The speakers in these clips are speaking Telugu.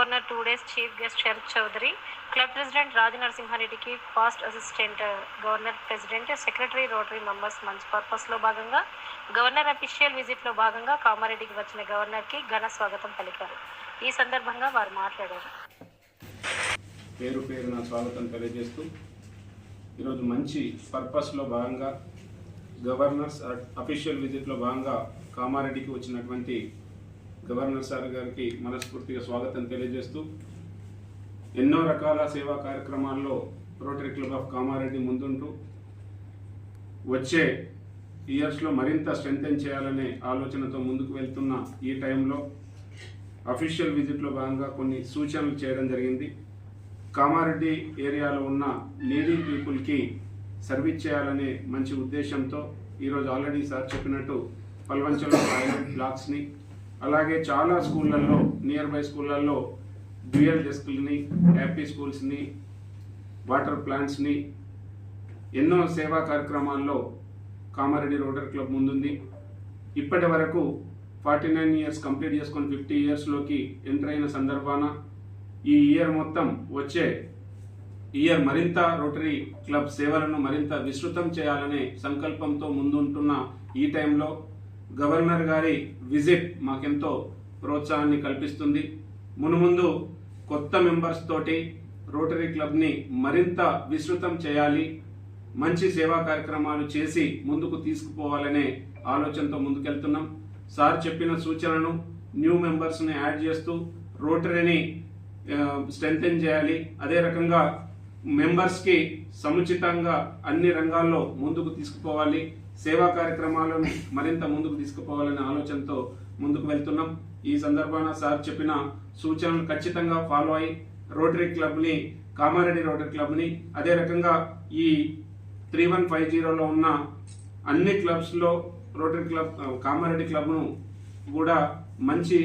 Governor two days chief guest Sharath Chowdary club president రాజనరసింహారెడ్డికి past assistant governor president secretary rotary members మంచి పర్పస్లో భాగంగా గవర్నర్ అఫీషియల్ విజిట్లో భాగంగా కామారెడ్డికి వచ్చిన గవర్నర్కి ఘన స్వాగతం పలికారు. ఈ సందర్భంగా వారు మాట్లాడారు. పేరు పేరున స్వాగతం తెలియజేస్తూ ఈరోజు మంచి పర్పస్లో భాగంగా గవర్నర్స్ అఫీషియల్ విజిట్లో భాగంగా కామారెడ్డికి వచ్చినటువంటి గవర్నర్ సార్ గారికి మనస్ఫూర్తిగా స్వాగతం తెలియజేస్తూ ఎన్నో రకాల సేవా కార్యక్రమాల్లో రోటరీ క్లబ్ ఆఫ్ కామారెడ్డి ముందుంటూ వచ్చే ఇయర్స్లో మరింత స్ట్రెంగ్తెన్ చేయాలనే ఆలోచనతో ముందుకు వెళ్తున్న ఈ టైంలో అఫీషియల్ విజిట్లో భాగంగా కొన్ని సూచనలు చేయడం జరిగింది. కామారెడ్డి ఏరియాలో ఉన్న నీడీ పీపుల్కి సర్వీస్ చేయాలనే మంచి ఉద్దేశంతో ఈరోజు ఆల్రెడీ సార్ చెప్పినట్టు పల్వంచలో బ్లాక్స్ని అలాగే చాలా స్కూళ్ళల్లో నియర్ బై స్కూళ్ళల్లో డ్యూయల్ డెస్క్లని హ్యాపీ స్కూల్స్ని వాటర్ ప్లాంట్స్ని ఎన్నో సేవా కార్యక్రమాల్లో కామారెడ్డి రోటరీ క్లబ్ ముందుంది. ఇప్పటి వరకు ఫార్టీ నైన్ ఇయర్స్ కంప్లీట్ చేసుకొని ఫిఫ్టీ ఇయర్స్లోకి ఎంటర్ అయిన సందర్భాన ఈ ఇయర్ మొత్తం వచ్చే ఇయర్ మరింత రోటరీ క్లబ్ సేవలను మరింత విస్తృతం చేయాలనే సంకల్పంతో ముందుంటున్న ఈ టైంలో గవర్నర్ గారి విజిట్ మాకెంతో ప్రోత్సాహాన్ని కల్పిస్తుంది. మునుముందు కొత్త మెంబర్స్ తోటి రోటరీ క్లబ్ని మరింత విస్తృతం చేయాలి. మంచి సేవా కార్యక్రమాలు చేసి ముందుకు తీసుకుపోవాలనే ఆలోచనతో ముందుకెళ్తున్నాం. సార్ చెప్పిన సూచనలను న్యూ మెంబర్స్ని యాడ్ చేస్తూ రోటరీని స్ట్రెంగ్తెన్ చేయాలి. అదే రకంగా మెంబర్స్కి సముచితంగా అన్ని రంగాల్లో ముందుకు తీసుకుపోవాలి. సేవా కార్యక్రమాలను మరింత ముందుకు తీసుకుపోవాలనే ఆలోచనతో ముందుకు వెళ్తున్నాం. ఈ సందర్భాన సార్ చెప్పిన సూచనలు ఖచ్చితంగా ఫాలో అయి రోటరీ క్లబ్ని కామారెడ్డి రోటరీ క్లబ్ని అదే రకంగా ఈ త్రీ వన్ ఫైవ్ జీరోలో ఉన్న అన్ని క్లబ్స్లో రోటరీ క్లబ్ కామారెడ్డి క్లబ్ను కూడా మంచి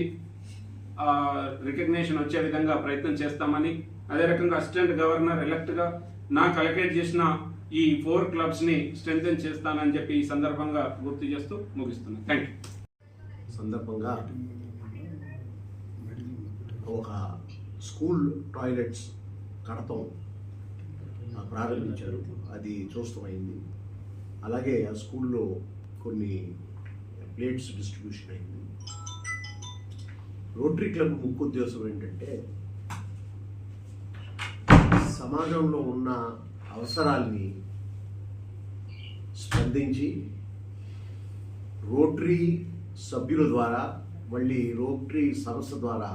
రికగ్నేషన్ వచ్చే విధంగా ప్రయత్నం చేస్తామని అదే రకంగా అసిస్టెంట్ గవర్నర్ ఎలక్ట్గా నాకు అలకేట్ చేసిన ఈ ఫోర్ క్లబ్స్ని స్ట్రెంగ్తెన్ చేస్తానని చెప్పి ఈ సందర్భంగా గుర్తు చేస్తూ ముగిస్తున్నాను థ్యాంక్ యూ. సందర్భంగా ఒక స్కూల్ టాయిలెట్స్ కడతం ప్రారంభించారు. అది చూస్తమైంది. అలాగే ఆ స్కూల్లో కొన్ని ప్లేట్స్ డిస్ట్రిబ్యూషన్ అయింది. రోటరీ క్లబ్ ముఖ్య ఉద్దేశం ఏంటంటే సమాజంలో ఉన్న అవసరాల్ని స్పందించి రోటరీ సభ్యుల ద్వారా మళ్ళీ రోటరీ సంస్థ ద్వారా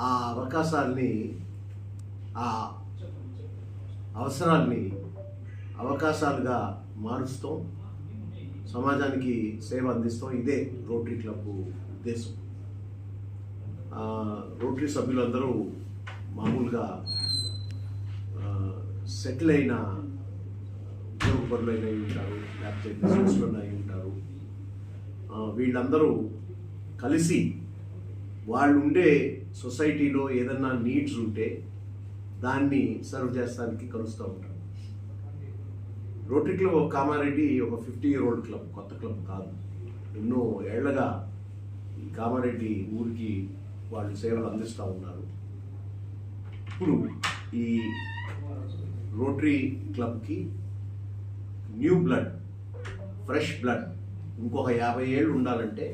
ఆ అవకాశాల్ని ఆ అవసరాల్ని అవకాశాలుగా మారుస్తాం. సమాజానికి సేవ అందిస్తాం. ఇదే రోటరీ క్లబ్ ఉద్దేశం. రోటరీ సభ్యులందరూ మామూలుగా సెటిల్ అయిన ఉద్యోగపరులైన ఉంటారు లేకపోతే బిజినెస్లో అయి ఉంటారు వీళ్ళందరూ కలిసి వాళ్ళు ఉండే సొసైటీలో ఏదన్నా నీడ్స్ ఉంటే దాన్ని సర్వ్ చేస్తానికి కలుస్తూ ఉంటారు. రోటరీ క్లబ్ ఆఫ్ కామారెడ్డి ఒక ఫిఫ్టీ ఇయర్ ఓల్డ్ క్లబ్ కొత్త క్లబ్ కాదు. ఎన్నో ఏళ్ళగా ఈ కామారెడ్డి ఊరికి వాళ్ళు సేవలు అందిస్తూ ఉన్నారు. ఇప్పుడు ఈ రోటరీ క్లబ్కి న్యూ బ్లడ్ ఫ్రెష్ బ్లడ్ ఇంకొక యాభై ఏళ్ళు ఉండాలంటే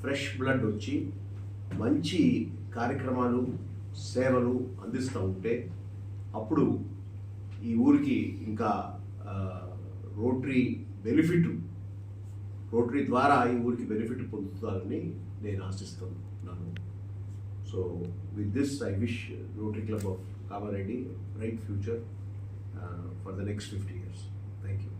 ఫ్రెష్ బ్లడ్ వచ్చి మంచి కార్యక్రమాలు సేవలు అందిస్తూ ఉంటే అప్పుడు ఈ ఊరికి ఇంకా రోటరీ బెనిఫిట్ రోటరీ ద్వారా ఈ ఊరికి బెనిఫిట్ పొందుతారని నేను ఆశిస్తున్నాను. So with this I wish rotary club of Kamareddy bright future for the next fifty years thank you